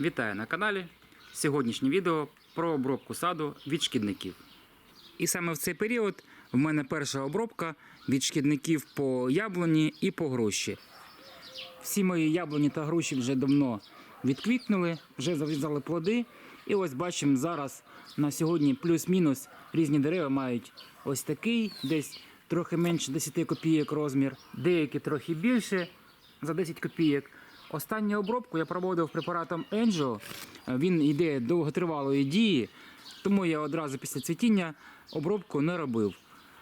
Вітаю на каналі. Сьогоднішнє відео про обробку саду від шкідників. І саме в цей період в мене перша обробка від шкідників по яблуні і по груші. Всі мої яблуні та груші вже давно відквітнули, вже зав'язали плоди. І ось бачимо зараз на сьогодні плюс-мінус різні дерева мають ось такий, десь трохи менше 10 копійок розмір, деякі трохи більше за 10 копійок. Останню обробку я проводив препаратом Enjo. Він йде довготривалої дії, тому я одразу після цвітіння обробку не робив.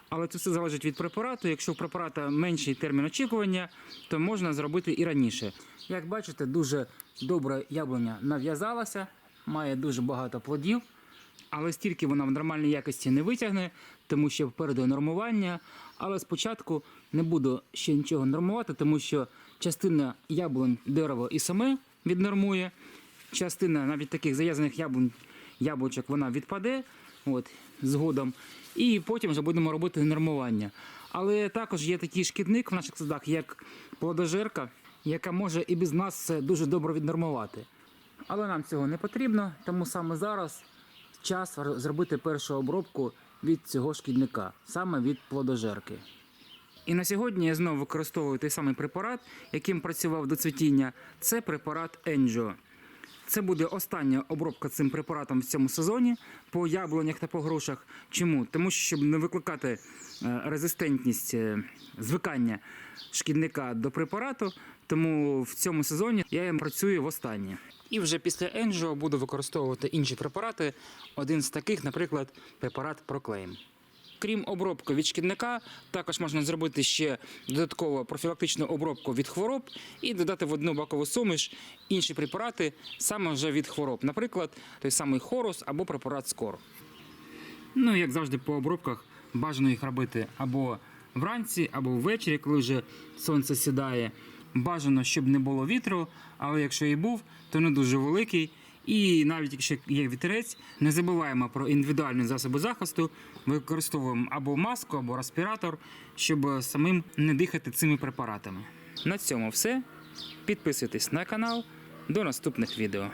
Але це все залежить від препарату. Якщо у препарата менший термін очікування, то можна зробити і раніше. Як бачите, дуже добре яблуня нав'язалася, має дуже багато плодів, але стільки вона в нормальній якості не витягне, тому що впереду нормування. Але спочатку не буду ще нічого нормувати, тому що частина яблунь дерево і саме віднормує, частина навіть таких зав'язаних яблунь, яблучок вона відпаде от, згодом. І потім вже будемо робити нормування. Але також є такий шкідник в наших садах, як плодожерка, яка може і без нас це дуже добре віднормувати. Але нам цього не потрібно, тому саме зараз час зробити першу обробку від цього шкідника, саме від плодожерки. І на сьогодні я знову використовую той самий препарат, яким працював до цвітіння. Це препарат Enjo. Це буде остання обробка цим препаратом в цьому сезоні по яблунях та по грушах. Чому? Тому що щоб не викликати е, резистентність е, звикання шкідника до препарату, тому в цьому сезоні я їм працюю востаннє. І вже після Enjo буду використовувати інші препарати. Один з таких, наприклад, препарат Proclaim. Крім обробки від шкідника, також можна зробити ще додатково профілактичну обробку від хвороб і додати в одну бакову суміш інші препарати саме вже від хвороб, наприклад, той самий хорус або препарат скор. Ну, як завжди, по обробках бажано їх робити або вранці, або ввечері, коли вже сонце сідає. Бажано, щоб не було вітру, але якщо і був, то не дуже великий. І навіть якщо є вітерець, не забуваємо про індивідуальні засоби захисту, використовуємо або маску, або респіратор, щоб самим не дихати цими препаратами. На цьому все. Підписуйтесь на канал. До наступних відео.